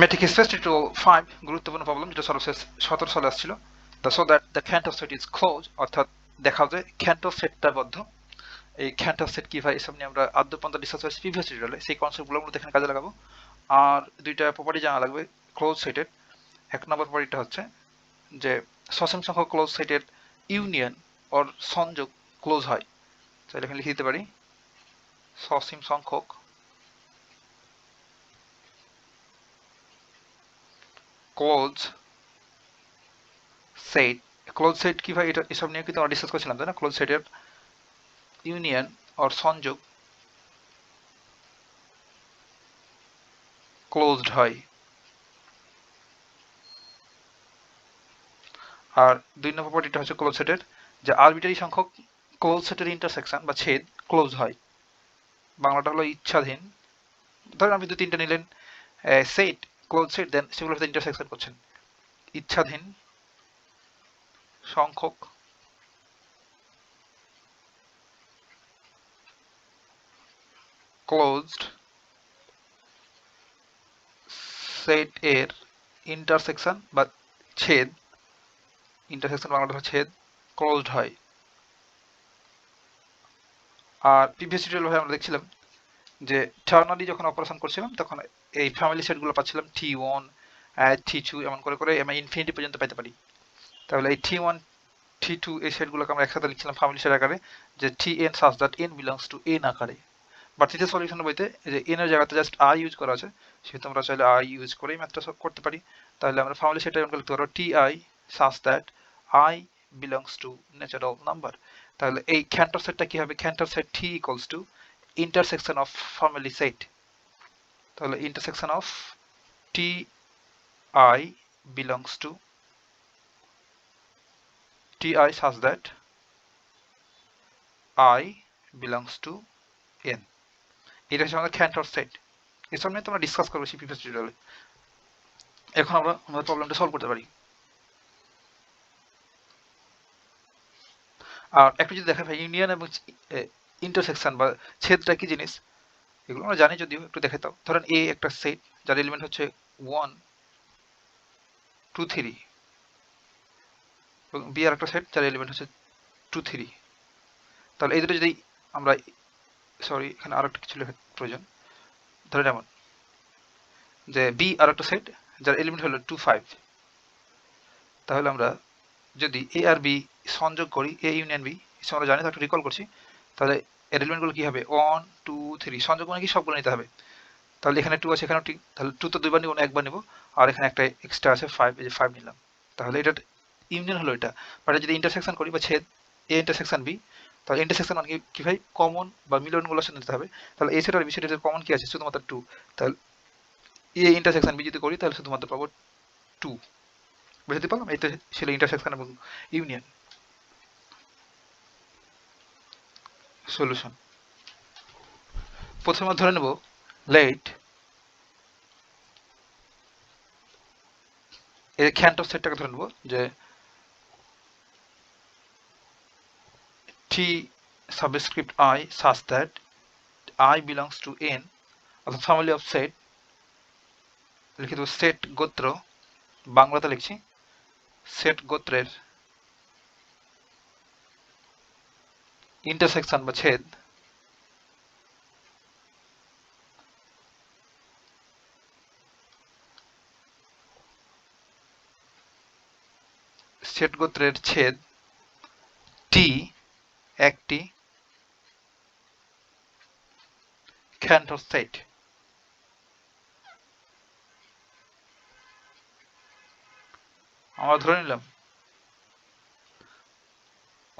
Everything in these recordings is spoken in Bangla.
মেট্রিক স্পেস টিউটোরিয়াল ফাইভ গুরুত্বপূর্ণ প্রবলেম যেটা সর্বশেষ সতেরো সালে আসছিল। The so that the Cantor of set is close অর্থাৎ দেখা যায় ক্যান্ট অফ সেটটা বদ্ধ। এই ক্যান্ট অফ সেট কি হয় এসব নিয়ে আমরা আদ্য পর্যন্ত ডিসকাস হয়েছে প্রিভিয়াস টিউটোরিয়ালে সেই কনসেপ্টগুলো আমরা এখানে কাজে লাগাবো। আর দুইটা প্রপার্টি জানা লাগবে ক্লোজ সেটের এক নম্বর প্রপার্টিটা হচ্ছে যে, সসীম সংখ্যক ক্লোজ সেটের ইউনিয়ন ওর সংযোগ ক্লোজ হয়। তাহলে এখানে লিখে দিতে পারি। সসীম সংখ্যক ক্লোজ সেট ক্লোজ সেট কি ভাই? এটা এসব নিয়ে কিন্তু আমরা ডিসকাস করছিলাম, তাই না? ক্লোজ সেটের ইউনিয়ন অর সংযোগ ক্লোজড হয়। আর দুই নম্বর প্রপার্টিটা হচ্ছে ক্লোজ সেটের যে আরবিটারি সংখ্যক ক্লোজ সেটের ইন্টারসেকশন বা ছেদ ক্লোজ হয়। বাংলাটা হলো ইচ্ছাধীন। ধরেন আপনি দু তিনটা নিলেন সেট ক্লোজ সেট দেন সেগুলোর সাথে ইন্টারসেকশন করছেন। ইচ্ছাধীন, সংখ্যক ক্লোজড সেট এর ইন্টারসেকশন বা ছেদ ইন্টারসেকশন বাংলাটা ছেদ ক্লোজড হয়। আর প্রিভিয়াস টিউটোরিয়াল আমরা দেখছিলাম যে টার্নারি যখন অপারেশন করছিলাম, তখন এই ফ্যামিলি সেটগুলো পাচ্ছিলাম টি ওয়ান টি টু এমন করে করে আমি ইনফিনিটি পর্যন্ত পেতে পারি। তাহলে এই টি ওয়ান টি টু এই সেটগুলোকে আমরা একসাথে লিখছিলাম ফ্যামিলি সেট আকারে, যে T N such that N belongs to N আকারে। বাট তৃতীয় সলিউশন বইতে যে এন এর জায়গাতে জাস্ট আই ইউজ করা আছে, সেহেতু আমরা চাইলে আই ইউজ করেই ম্যাথটা সলভ করতে পারি। তাহলে আমরা ফ্যামিলি সেটটা এমন লিখতে পারব T I such that I belongs to natural number তাহলে এই ক্যান্টার সেটটা কি হবে? Cantor set T equals to intersection of family set তাহলে intersection of t i belongs to ti such that i belongs to n. এটা হচ্ছে আমাদের ক্যান্টর সেট এসব নিয়ে তোমরা ডিসকাস করব সেই প্রিভিয়াস টিউটোরিয়ালে এখন আমরা আমাদের প্রবলেমটা সলভ করতে পারি। আর একটু যদি দেখা ভাই ইউনিয়ন এবং ইন্টারসেকশন বা ছেদটা কি জিনিস? এগুলো আমরা জানি, যদিও একটু দেখে দাও। ধরেন এ একটা সেট যার এলিমেন্ট হচ্ছে ওয়ান টু থ্রি এবং বি আর একটা সেট যার এলিমেন্ট হচ্ছে টু থ্রি তাহলে এই দুটো যদি আমরা সরি এখানে আর একটা কিছু লেখার প্রয়োজন। ধরেন এমন যে বি আর একটা সেট যার এলিমেন্ট হলো টু ফাইভ তাহলে আমরা যদি এ আর বি সংযোগ করি এ ইউনিয়ন বি আমরা জানি তো একটু রিকল করছি। তাহলে এর এলিমেন্টগুলো কি হবে? ওয়ান টু থ্রি সংযোগ মানে কি? সবগুলো নিতে হবে। তাহলে এখানে টু আছে, এখানেও ঠিক। তাহলে টু তো দুইবার নিব, না একবার নিব। আর এখানে একটা এক্সট্রা আছে ফাইভ এই যে ফাইভ নিলাম। তাহলে এটা ইউনিয়ন হলো এটা। বাট যদি ইন্টারসেকশন করি বা ছেদ এ ইন্টারসেকশন বি তাহলে ইন্টারসেকশন মানে কি ভাই? কমন বা মিলনগুলো সাথে নিতে হবে। তাহলে বি সেটের কমন কি আছে? শুধুমাত্র টু তাহলে এ ইন্টারসেকশন বি যদি করি, তাহলে শুধুমাত্র পাবো টু বুঝতে পারলাম? তো ছিল ইন্টারসেকশন এবং ইউনিয়ন সলিউশন প্রথমে ধরে নেব লেট এই ক্যান্ট অফ সেটটাকে ধরে নেব, যে T subscript I such that I belongs to N অর্থাৎ ফ্যামিলি অফ সেট লিখে দেবো সেট গোত্র, বাংলাতে লিখছি সেট গোত্রের ইন্টারসেকশন বা ছেদ। সেট গোত্রের ছেদ টি একটি ক্যান্টর সেট আমরা ধরে নিলাম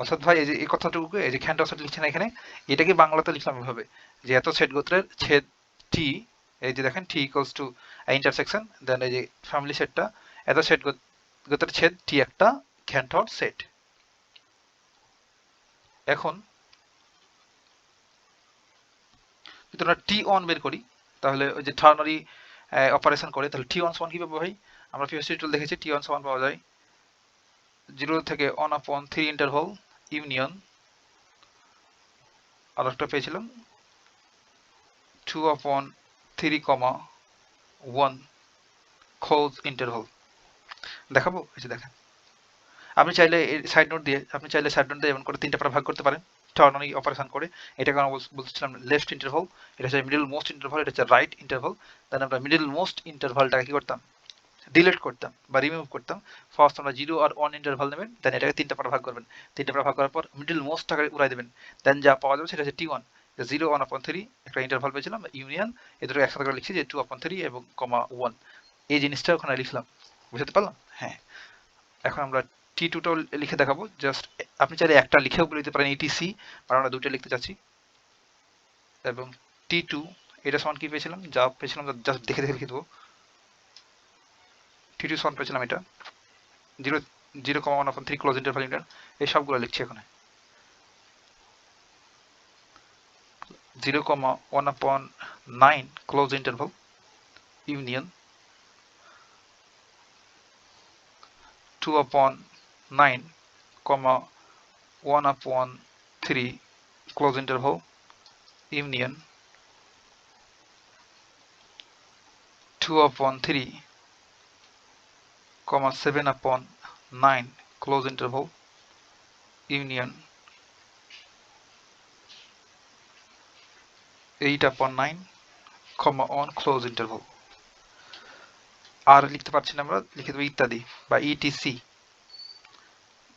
অর্থাৎ ভাই, এই যে, এই কথাটুকু এই যে খ্যান্ট অসেট লিখছেন এখানে, এটাকে বাংলাতে লিখলাম এভাবে যে এত সেট গোত্রের ছেদ টি এই যে দেখেন T equals to intersection then এই যে ফ্যামিলি সেটটা এত সেট গোত্রের ছেদ টি একটা খ্যান্টর সেট এখন যদি আমরা টি অন বের করি, তাহলে ওই যে টার্নারি অপারেশন করে, তাহলে টি অন সমান কি পাবো ভাই? আমরা পিএসসি টুল দেখেছি টি অন সমান পাওয়া যায় জিরো থেকে on upon three interval union. আর একটা পেয়েছিলাম। Two upon three comma one close interval দেখাবো? যে দেখেন। আপনি চাইলে সাইড নোট দিয়ে, আপনি চাইলে সাইড নোট দিয়ে এমন করে তিনটা ভাগ করতে পারেন। টার্নারি অপারেশন করে। এটাকে আমরা বল- বলছিলাম লেফট ইন্টারভাল এটা হচ্ছে মিডল মোস্ট ইন্টারভাল এটা হচ্ছে রাইট ইন্টারভাল তাহলে আমরা মিডল মোস্ট ইন্টারভালটাকে কি করতাম? ডিলিট করতাম বা রিমুভ করতাম। ফার্স্ট আমরা জিরো আর ওয়ান ইন্টারভাল নেবেন দেন এটাকে তিনটা পারা ভাগ করবেন। তিনটা পারা ভাগ করার পর মিডল মোস্টটাকে উড়াই দেবেন। দেন যা পাওয়া যাবে সেটা হচ্ছে T one zero one upon three একটা ইন্টারভাল পেয়েছিলাম ইউনিয়ন এ দুটো একসাথে করে লিখছি যে টু আপন থ্রি এবং কমা ওয়ান এই জিনিসটা ওখানে লিখলাম। বুঝতে পারলাম? হ্যাঁ। এখন আমরা টি টুটাও লিখে দেখাবো। জাস্ট আপনি চাইলে একটা লিখেও বলে দিতে পারেন ইটিসি আর আমরা দুটো লিখতে চাচ্ছি। এবং টি টু এটা সমান কি পেয়েছিলাম? যা পেয়েছিলাম জাস্ট দেখে দেখে লিখে দেবো। টি টু পেয়েছিলাম এটা। Zero zero comma one three close interval এই সবগুলো লিখছি এখানে। Zero comma one upon nine close interval union two upon nine comma one upon three close interval union two upon three comma 7 upon 9 close interval union. 8 upon 9 comma on close interval. আর লিখতে পারছি না আমরা, লিখে দেবো ইত্যাদি, বা ইটিসি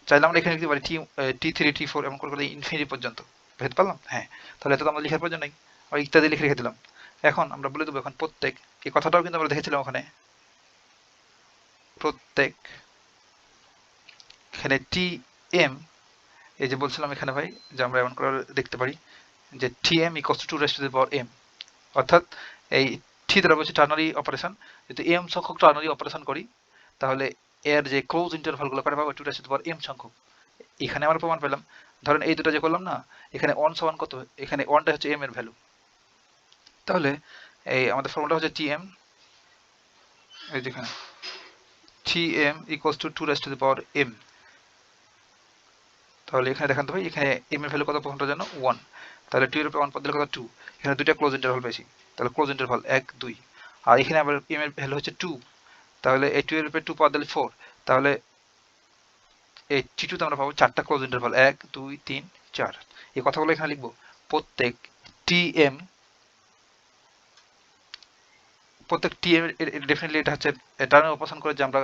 চাইলে আমরা এখানে লিখতে পারি টি টি থ্রি টি ফোর এমন করে ইনফিনিটি পর্যন্ত। বুঝতে পারলাম? হ্যাঁ তাহলে এত তো আমরা লিখার প্রয়োজন নেই। ইত্যাদি লিখে রেখে দিলাম। এখন আমরা বলে দেবো এখন প্রত্যেক, এই কথাটাও কিন্তু আমরা দেখেছিলাম ওখানে। প্রত্যেক এখানে টি এম এই যে বলছিলাম এখানে ভাই, যে আমরা এমন করে দেখতে পারি, যে T M x to rest power M অর্থাৎ এই টি দ্বারা বলছি টার্নারি অপারেশন যদি এম সংখ্যক টার্নারি অপারেশন করি, তাহলে এর যে ক্লোজ ইন্টারভালগুলো করে পাবো টু রেস্ট পাওয়ার এম সংখ্যক। এখানে আমরা প্রমাণ পেলাম। ধরেন এই দুটো যে করলাম না, এখানে ওয়ান সমান কত? এখানে ওয়ানটা হচ্ছে এম এর ভ্যালু তাহলে এই আমাদের ফর্মুলা হচ্ছে টি এম এই যেখানে tm equals to 2 raised to the power m. তাহলে এখানে দেখান ভাই, এখানে m এর ভ্যালু কত প্রথমটা জানো 1 তাহলে 2 এর উপরে 1 পদ দিলে কত 2 এখানে দুইটা ক্লোজ ইন্টারভাল পেয়েছি। তাহলে ক্লোজ ইন্টারভাল 1 2 আর এখানে আবার m এর ভ্যালু হচ্ছে 2 তাহলে এই 2 এর উপরে 2 পদ দিলে 4 তাহলে এই t2 তে আমরা পাবো চারটা ক্লোজ ইন্টারভাল 1 2 3 4 এই কথাগুলো এখানে লিখব। প্রত্যেক tm প্রত্যেক টিএম ডেফিনেটলি এটা হচ্ছে টার্নের অপারেশন করে যে আমরা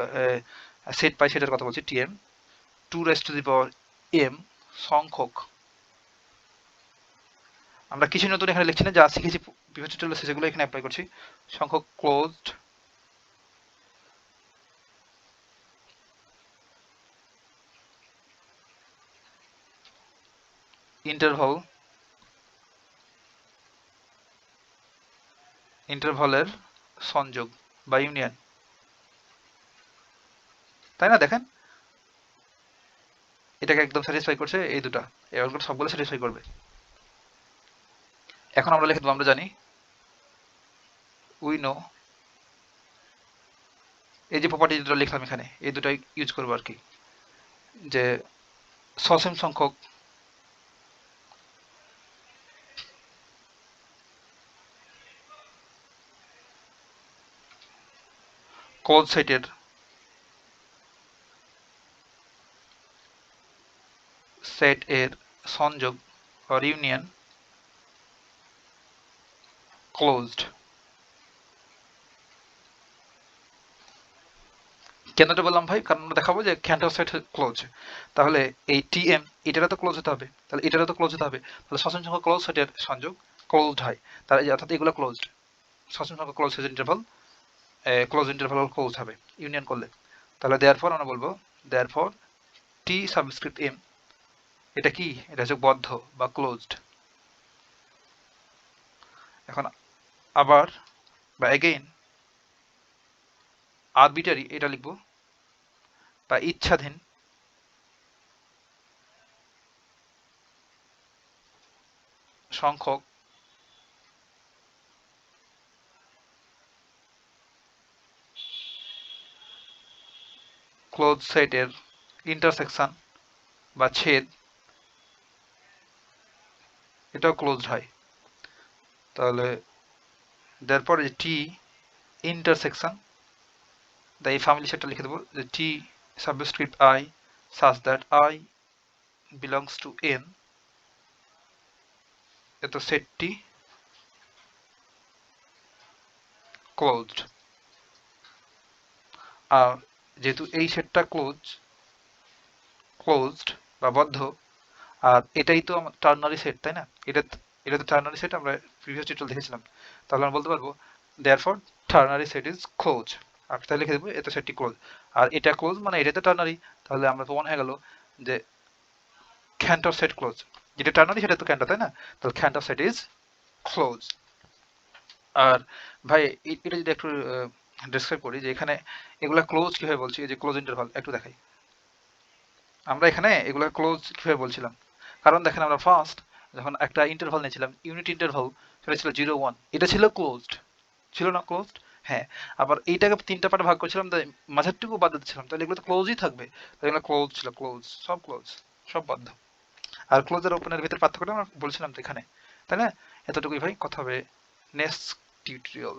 সেট পাই সেটার কথা বলছি TM two raised to the power M সংখ্যক। আমরা কিছু নতুন এখানে লিখছি না, যা শিখেছি বিভিন্ন টিউটোরিয়াল সেগুলো এখানে অ্যাপ্লাই করছি। সংখ্যক ক্লোজড ইন্টারভাল ইন্টারভালের সংযোগ বা ইউনিয়ন তাই না? দেখেন, এটাকে একদম স্যাটিসফাই করছে এই দুটা। এবার সবগুলো স্যাটিসফাই করবে। এখন আমরা লিখে দেবো, আমরা জানি উই নো এই যে প্রপার্টি দুটো লিখলাম এখানে, এই দুটাই ইউজ করব আর কি। যে সসীম সংখ্যক ক্লোজ সেটের সেট এর সংযোগ or ইউনিয়ন ক্লোজড কেন এটা বললাম ভাই? কারণ আমরা দেখাবো যে ক্যান্টার সেট ক্লোজ তাহলে এই টিএম এটারও তো ক্লোজ হতে হবে। তাহলে এটারও তো ক্লোজ হতে হবে। তাহলে সসীম সংখ্যক ক্লোজ সেটের সংযোগ ক্লোজড হয়। তাহলে অর্থাৎ এগুলো ক্লোজড সসীম সংখ্যক close set interval close interval close হবে ইউনিয়ন করলে। তাহলে দেয়ার পর আমরা বলব দেয়ার পর টি সাবস্ক্রিপ্ট এম এটা কি? এটা হচ্ছে বদ্ধ বা ক্লোজড এখন আবার বা এগেইন আরবিটারি এটা লিখব, বা ইচ্ছাধীন সংখ্যক ক্লোজ সেটের ইন্টারসেকশন বা ছেদ, এটাও ক্লোজড হয়। তাহলে তারপরে টি ইন্টারসেকশন তাই এই ফ্যামিলি সেটটা লিখে দেবো যে T subscript I such that I belongs to N এত সেটটি ক্লোজড আর যেহেতু এই সেটটা ক্লোজ ক্লোজড বা বদ্ধ, আর এটাই তো টার্নারি সেট তাই না? এটা এটা তো টার্নারি সেট আমরা প্রিভিয়াস টিউটোরিয়াল দেখেছিলাম। তাহলে আমরা বলতে পারব therefore ternary set is close আর তাহলে লিখে দেবো এত সেটটি ক্লোজ আর এটা ক্লোজ মানে এটা তো টার্নারি তাহলে আমরা প্রমাণ হয়ে গেল যে ক্যান্টর সেট ক্লোজ যেটা টার্নারি সেটা তো ক্যান্টর তাই না? তাহলে ক্যান্টর সেট ইজ ক্লোজ আর ভাই এটা যদি একটু ডিসক্রাইব করি যে এখানে এগুলা ক্লোজ কীভাবে বলছি? যে ক্লোজ ইন্টারভাল একটু দেখাই। আমরা এখানে এগুলা ক্লোজ কীভাবে বলছিলাম? কারণ দেখেন আমরা ফার্স্ট যখন একটা ইন্টারভাল নিয়েছিলাম ইউনিট ইন্টারভাল সেটা ছিল জিরো ওয়ান এটা ছিল ক্লোজড ছিল না ক্লোজড হ্যাঁ। আবার এইটাকে তিনটা পার্টে ভাগ করেছিলাম, তাই মাঝেরটুকু বাদ দিচ্ছিলাম তাহলে এগুলো তো ক্লোজই থাকবে। তাই এগুলো ক্লোজ ছিল ক্লোজ সব ক্লোজ সব বদ্ধ আর ক্লোজ আর ওপেনের ভিতরে পার্থক্যটা আমরা বলছিলাম তো এখানে। তাই না? এতটুকুই ভাই, কথা হবে নেক্সট টিউটোরিয়াল